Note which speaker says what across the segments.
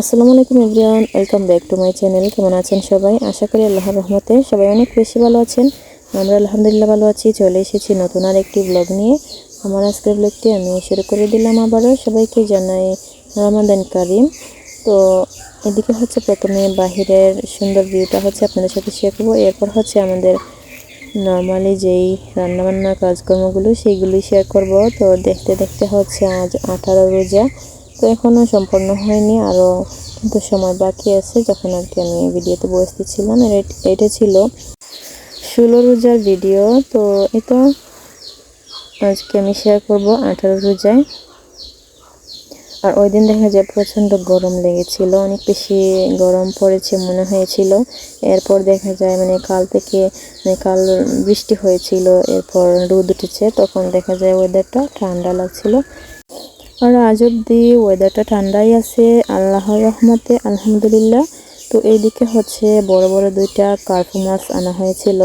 Speaker 1: আসসালামু আলাইকুম everyone, welcome back to my channel. কেমন আছেন সবাই? আশা করি আল্লাহর রহমতে সবাই অনেক বেশি ভালো আছেন। আমরা আলহামদুলিল্লাহ ভালো আছি, চলে এসেছি নতুন আর একটি ব্লগ নিয়ে। আমার আজকের ব্লগটি আমি শুরু করে দিলাম আবারও, সবাইকে জানাই রমাদান কারিম। তো এদিকে হচ্ছে প্রথমে বাহিরের সুন্দর ভিউটা হচ্ছে আপনাদের সাথে শেয়ার করব। এরপর হচ্ছে আমাদের নর্মালি যেই রান্নাবান্না কাজকর্মগুলো সেইগুলি শেয়ার করব। তো দেখতে দেখতে হচ্ছে আজ আঠারো রোজা। তো এখনও সম্পন্ন হয়নি আরও কিন্তু সময় বাকি আছে যখন আর কি আমি ভিডিওতে বসতেছিলাম আর এটা ছিল ষোলো রোজার ভিডিও, তো এটা আজকে আমি শেয়ার করব আঠারো রোজায়। আর ওই দিন দেখা যায় প্রচণ্ড গরম লেগেছিল, অনেক বেশি গরম পড়েছে মনে হয়েছিল। এরপর দেখা যায় মানে কাল থেকে মানে কাল বৃষ্টি হয়েছিল, এরপর রোদ উঠেছে, তখন দেখা যায় ওয়েদারটা ঠান্ডা লাগছিল। আর আজ অব্দি ওয়েদারটা ঠান্ডাই আছে, আল্লাহর রহমতে, আলহামদুলিল্লাহ। তো এইদিকে হচ্ছে বড় বড় দুইটা কার্ফু মাছ আনা হয়েছিল।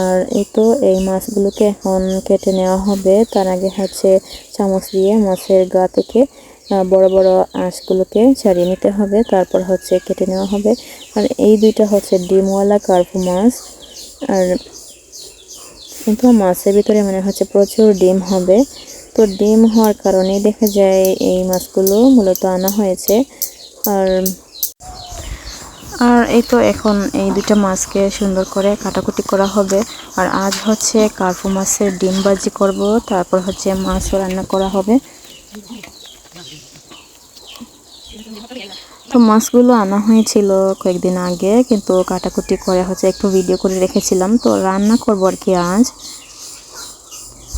Speaker 1: আর এই তো এই মাছগুলোকে এখন কেটে নেওয়া হবে। তার আগে হচ্ছে চামচ দিয়ে মাছের গা থেকে বড় বড় আঁশগুলোকে ছাড়িয়ে নিতে হবে। তারপর হচ্ছে কেটে নেওয়া হবে। আর এই দুইটা হচ্ছে ডিমওয়ালা কার্ফু মাছ। আর কিন্তু মাছের ভিতরে মানে হচ্ছে প্রচুর ডিম হবে। তো ডিম হওয়ার কারণে দেখা যায় এই মাছগুলো মূলত আনা হয়েছে। আর আর এই তো এখন এই দুইটা মাছকে সুন্দর করে কাটাকুটি করা হবে। আর আজ হচ্ছে কার্পু মাছের ডিম বাজি করব, তারপর হচ্ছে মাছও রান্না করা হবে। তো মাছগুলো আনা হয়েছিল কয়েকদিন আগে, কিন্তু কাটাকুটি করে হচ্ছে একটু ভিডিও করে রেখেছিলাম। তো রান্না করব আর কি আজ।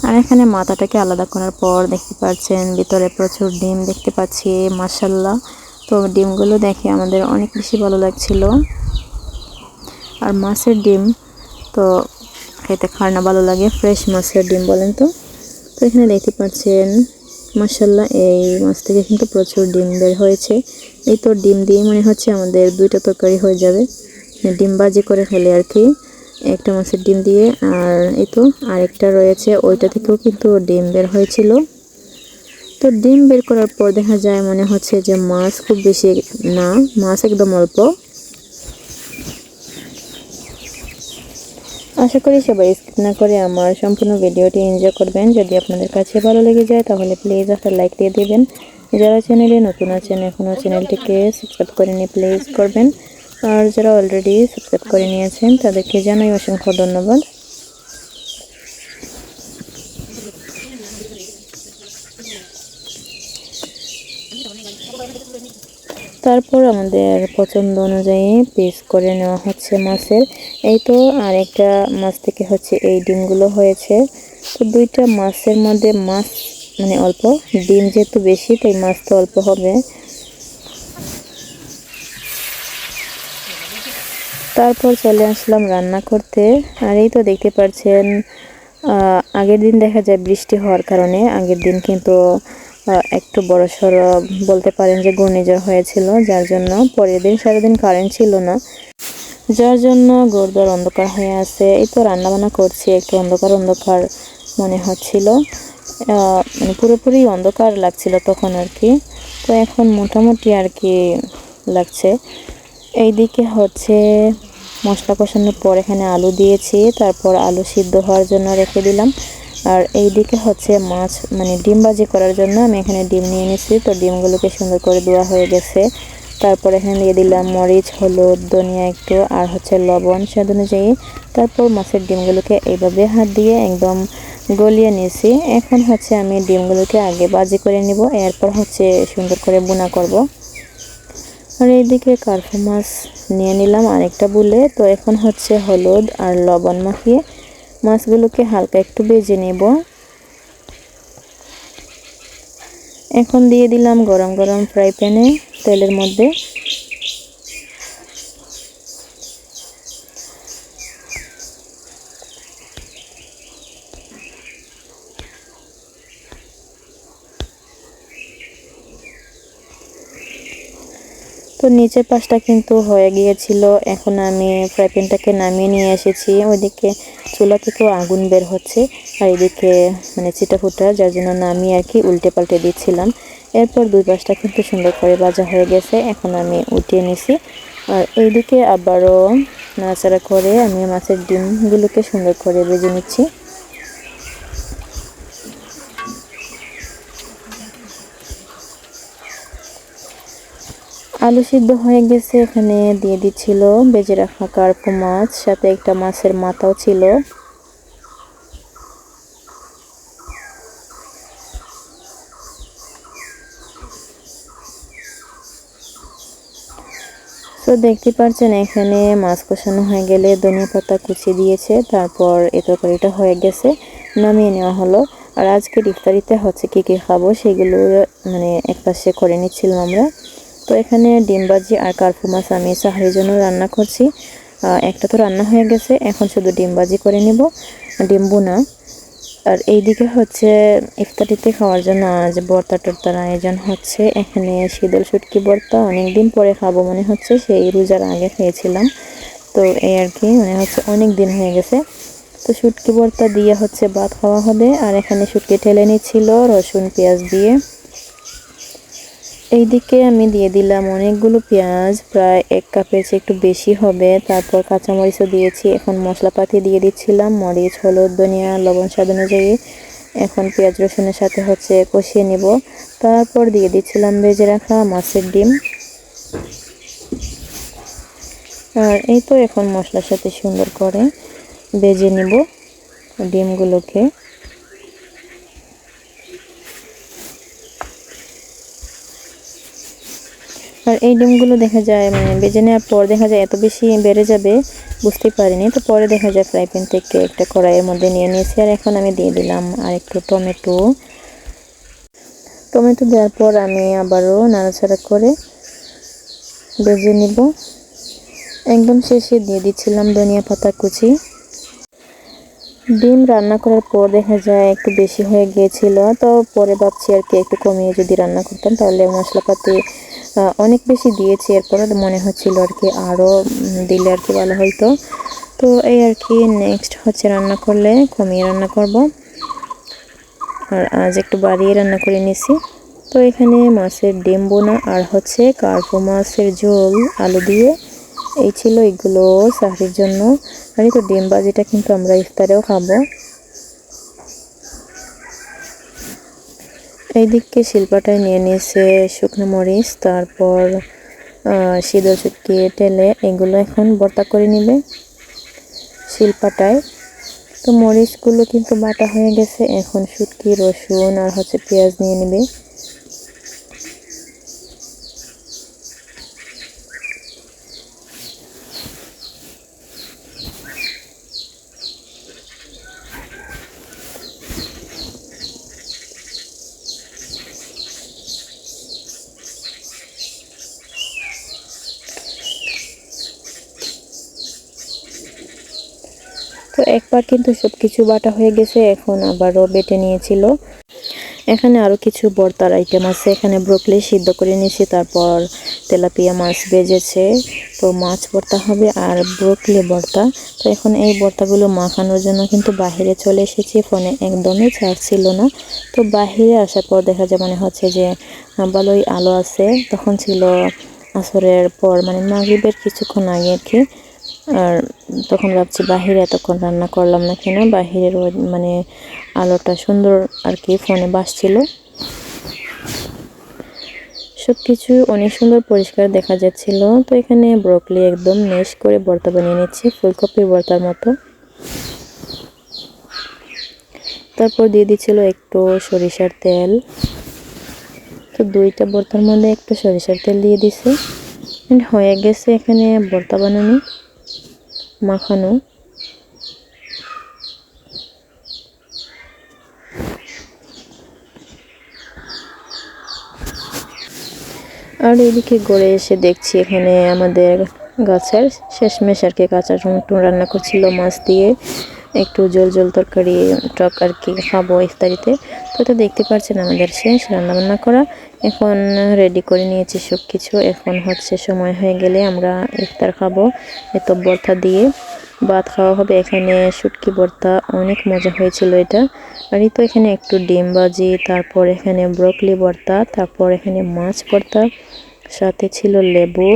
Speaker 1: আর এখানে মাথাটাকে আলাদা করার পর দেখতে পাচ্ছেন, ভিতরে প্রচুর ডিম দেখতে পাচ্ছি মাসাল্লাহ তো ডিমগুলো দেখে আমাদের অনেক বেশি ভালো লাগছিল। আর মাছের ডিম, তো খেতে খার না ভালো লাগে, ফ্রেশ মাছের ডিম বলেন তো। তো এখানে দেখতে পাচ্ছেন মাসাল্লাহ এই মাছ থেকে কিন্তু প্রচুর ডিম বের হয়েছে। এই তো ডিম দিয়ে মনে হচ্ছে আমাদের দুইটা তরকারি হয়ে যাবে। মানে ডিম বাজি করে ফেলে আর কি। একটা মাছের ডিম দিয়ে, আর এই তো আরেকটা রয়েছে, ওইটা থেকেও কিন্তু ডিম বের হয়েছিল। তো ডিম বের করার পর দেখা যায় মনে হচ্ছে যে মাছ খুব বেশি না, মাছ একদম অল্প। আশা করি সবাই স্কিপ না করে আমার সম্পূর্ণ ভিডিওটি এনজয় করবেন। যদি আপনাদের কাছে ভালো লেগে যায়, তাহলে প্লিজ একটা লাইক দিয়ে দেবেন। যারা চ্যানেলে নতুন আছেন এখনও চ্যানেলটিকে সাবস্ক্রাইব করে নিয়ে প্লিজ করবেন। আর যারা অলরেডি সাবস্ক্রাইব করে নিয়েছেন, তাদেরকে জানাই অসংখ্য ধন্যবাদ। তারপর আমাদের পছন্দ অনুযায়ী পিস করে নেওয়া হচ্ছে মাছের। এই তো আর একটা মাছ থেকে হচ্ছে এই ডিমগুলো হয়েছে। তো দুইটা মাছের মধ্যে মাছ মানে অল্প, ডিম যেহেতু বেশি, তাই মাছ তো অল্প হবে। তারপর চলে আসলাম রান্না করতে। আর এই তো দেখতে পাচ্ছেন আগের দিন দেখা যায় বৃষ্টি হওয়ার কারণে, আগের দিন কিন্তু একটু বড় সড়ো বলতে পারেন যে ঘূর্ণিঝড় হয়েছিল, যার জন্য পরের দিন সারাদিন কারেন্ট ছিল না। যার জন্য গোরদর অন্ধকার হয়ে আছে। এই তো রান্নাবান্না করছি, একটু অন্ধকার অন্ধকার মনে হচ্ছিল। মানে পুরোপুরি অন্ধকার লাগছিল তখন আর কি। তো এখন মোটামুটি আর কি লাগছে। এইদিকে হচ্ছে মশলা কষানোর পর এখানে আলু দিয়েছি, তারপর আলু সিদ্ধ হওয়ার জন্য রেখে দিলাম। আর এইদিকে হচ্ছে মাছ মানে ডিম ভাজি করার জন্য আমি এখানে ডিম নিয়ে নিয়েছি তো ডিমগুলোকে সুন্দর করে দেওয়া হয়ে গেছে। তারপর এখানে দিয়ে দিলাম মরিচ, হলুদ, ধনিয়া একটু, আর হচ্ছে লবণ স্বাদ অনুযায়ী। তারপর মাছের ডিমগুলোকে এইভাবে হাত দিয়ে একদম গলিয়ে নিয়েছি এখন হচ্ছে আমি ডিমগুলোকে আগে বাজি করে নিব, এরপর হচ্ছে সুন্দর করে বোনা করব। আর এইদিকে কার্ফে মাছ নিয়ে নিলাম আরেকটা বুলে। তো এখন হচ্ছে হলুদ আর লবণ মাখিয়ে মাছগুলোকে হালকা একটু বেজে নেব। এখন দিয়ে দিলাম গরম গরম ফ্রাই প্যানে তেলের মধ্যে। তো নিচের পাশটা কিন্তু হয়ে গিয়েছিল। এখন আমি ফ্রাই প্যানটাকে নামিয়ে নিয়ে এসেছি। ওইদিকে চুলা থেকেও আগুন বের হচ্ছে আর এদিকে মানে চিটা ফুটা, যার জন্য নামিয়ে আর কি উল্টে পাল্টে দিচ্ছিলাম। এরপর দুই পাশটা কিন্তু সুন্দর করে ভাজা হয়ে গেছে। এখন আমি উঠিয়ে নিছি। আর এইদিকে আবারও নাড়াচাড়া করে আমি মাছের ডিমগুলোকে সুন্দর করে ভেজে নিচ্ছি। আলু সিদ্ধ হয়ে গেছে, এখানে দিয়ে দিচ্ছিল বেজে রাখা কার্পো মাছ, সাথে একটা মাছের মাথাও ছিল। তো দেখতে পাচ্ছেন, এখানে মাছ কষানো হয়ে গেলে ধনিয়া পাতা কুচি দিয়েছে, তারপর এ তরকারিটা হয়ে গেছে, নামিয়ে নেওয়া হলো। আর আজকে ইফতারিতে হচ্ছে কি কি খাব সেগুলো মানে একপাশে করে নিচ্ছিলাম আমরা। তো এখানে ডিম আর কার্পু মাছ আমি সাহারির জন্য রান্না করছি। একটা তো রান্না হয়ে গেছে, এখন শুধু ডিম করে নিব, ডিম বোনা আর এইদিকে হচ্ছে ইফতারিতে খাওয়ার জন্য আজ বর্তা টর্তার আয়োজন হচ্ছে। এখানে শীতল শুটকি বর্তা অনেকদিন পরে খাব মনে হচ্ছে, সেই রোজার আগে খেয়েছিলাম। তো এই আর কি, মনে হচ্ছে অনেক দিন হয়ে গেছে। তো শুটকি বর্তা দিয়ে হচ্ছে ভাত খাওয়া হবে, আর এখানে শুটকি ঠেলে নিচ্ছিল রসুন, পেঁয়াজ দিয়ে। এইদিকে আমি দিয়ে দিলাম অনেকগুলো পেঁয়াজ, প্রায় এক কাপের চেয়ে একটু বেশি হবে। তারপর কাঁচামরিচও দিয়েছি, এখন মশলাপাতি দিয়ে দিচ্ছিলাম, মরিচ, হলুদ, ধনিয়া, লবণ স্বাদ অনুযায়ী। এখন পেঁয়াজ, রসুনের সাথে হচ্ছে কষিয়ে নিব। তারপর দিয়ে দিচ্ছিলাম ভেজে রাখা মাছের ডিম। আর এই তো এখন মশলার সাথে সুন্দর করে ভেজে নিব ডিমগুলোকে। আর এই ডিমগুলো দেখা যায় মানে বেজে নেওয়ার পর দেখা যায় এত বেশি বেড়ে যাবে বুঝতে পারিনি। তো পরে দেখা যায় ফ্রাই প্যান থেকে একটা কড়াইয়ের মধ্যে নিয়ে নিয়েছি আর এখন আমি দিয়ে দিলাম আর একটু টমেটো। টমেটো দেওয়ার পর আমি আবারও নাড়াচাড়া করে বেজে নিব। একদম শেষে দিয়ে দিচ্ছিলাম ধনিয়া পাতা কুচি। ডিম রান্না করার পর দেখা যায় একটু বেশি হয়ে গিয়েছিল, তো পরে ভাবছি আর কি একটু কমিয়ে যদি রান্না করতাম, তাহলে মশলাপাতি অনেক বেশি দিয়েছি এরপরে মনে হচ্ছিল আর কি আরও দিলে আর কি ভালো হইতো। তো এই আর কি নেক্সট হচ্ছে রান্না করলে কমিয়ে রান্না করব। আর আজ একটু বাড়িয়ে রান্না করে নিছি। তো এখানে মাছের ডিম বোনা আর হচ্ছে কার্পো মাছের ঝোল, আলু দিয়ে। এই ছিল এগুলো সাহরির জন্য। আর তো ডিম বাজিটা কিন্তু আমরা ইফতারেও খাব। এই দিককে শিল্পাটায় নিয়ে নিয়েছে শুকনো মরিচ, তারপর সিঁদর চুটকি, টেলে, এগুলো এখন বর্তা করে নেবে শিল্পাটায় তো মরিচগুলো কিন্তু বাটা হয়ে গেছে, এখন শুটকি, রসুন আর হচ্ছে পেঁয়াজ নিয়ে নেবে। একবার কিন্তু সব কিছু বাটা হয়ে গেছে, এখন আবারও বেটে নিয়েছিল। এখানে আরও কিছু বর্তার আইটেম আছে, এখানে ব্রোকলি সিদ্ধ করে নিয়েছি, তারপর তেলাপিয়া মাছ বেজেছে। তো মাছ ভর্তা হবে আর ব্রোকলি ভর্তা তো এখন এই ভর্তাগুলো মাখানোর জন্য কিন্তু বাহিরে চলে এসেছি, ফোনে একদমই চার্জ ছিল না। তো বাহিরে আসার পর দেখা যায় মনে হচ্ছে যে ভালোই আলো আছে। তখন ছিল আসরের পর মানে মাগরিবের কিছুক্ষণ আগে আর কি। আর তখন ভাবছি বাহিরে এতক্ষণ রান্না করলাম না কেন? বাহিরের মানে আলোটা সুন্দর আর কি, ফোনে বাসছিল সব কিছু অনেক সুন্দর পরিষ্কার দেখা যাচ্ছিল। তো এখানে ব্রকলি একদম মেশ করে বর্তা বানিয়ে নিচ্ছি ফুলকপির বর্তার মতো। তারপর দিয়ে দিচ্ছিল একটু সরিষার তেল। তো দুইটা বর্তার মধ্যে একটু সরিষার তেল দিয়ে দিছে। হয়ে গেছে এখানে বর্তা বানানো। মাখানো। আর এদিকে গড়ে এসে দেখছি এখানে আমাদের গাছের শেষমেশ আর কি কাঁচা রান্না করছিল মাছ দিয়ে। একটু জল জল তরকারি, টক আর কি খাব ইফতারিতে। তো এটা দেখতে পাচ্ছেন আমাদের শেষ রান্নাবান্না করা। এখন রেডি করে নিয়েছি সব কিছু এখন হচ্ছে সময় হয়ে গেলে আমরা ইফতার খাব এত বর্তা দিয়ে। ভাত খাওয়া হবে এখানে শুটকি ভর্তা, অনেক মজা হয়েছিল এটা। আর তো এখানে একটু ডিম ভাজি, তারপর এখানে ব্রকলি ভর্তা, তারপর এখানে মাছ ভর্তা, সাথে ছিল লেবু।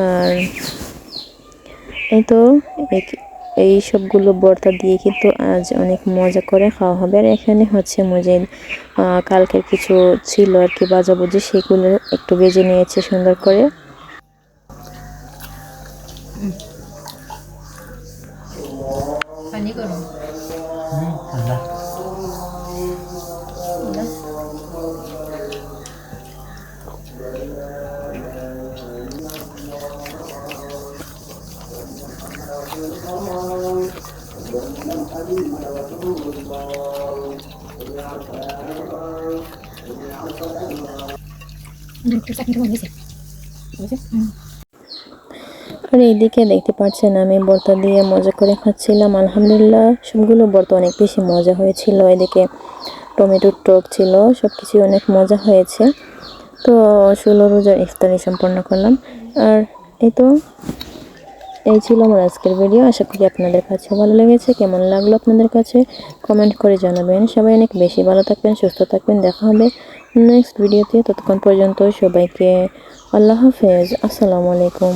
Speaker 1: আর এই তো এই সবগুলো ভর্তা দিয়ে কিন্তু আজ অনেক মজা করে খাওয়া হবে। আর এখানে হচ্ছে মজে কালকের কিছু ছিল আর কি বাজাবুজি, সেগুলো একটু বেজে নিয়েছে সুন্দর করে।
Speaker 2: পানি
Speaker 1: আর এইদিকে দেখতে পাচ্ছেন আমি ভর্তা দিয়ে মজা করে খাচ্ছিলাম, আলহামদুলিল্লাহ। সবগুলো ভর্তা অনেক বেশি মজা হয়েছিল। এদিকে টমেটোর টক ছিল সব কিছুই অনেক মজা হয়েছে। তো ষোলো রোজার ইফতারি সম্পন্ন করলাম। আর এই তো এই ছিল আমার আজকের ভিডিও আশা করি আপনাদের কাছে ভালো লেগেছে। কেমন লাগল আপনাদের কাছে? কমেন্ট করে জানাবেন। সবাই অনেক বেশি ভালো থাকবেন, সুস্থ থাকবেন। দেখা হবে নেক্সট ভিডিওতে ততক্ষণ পর্যন্ত সবাইকে আল্লাহ হাফেজ। আসসালামু আলাইকুম।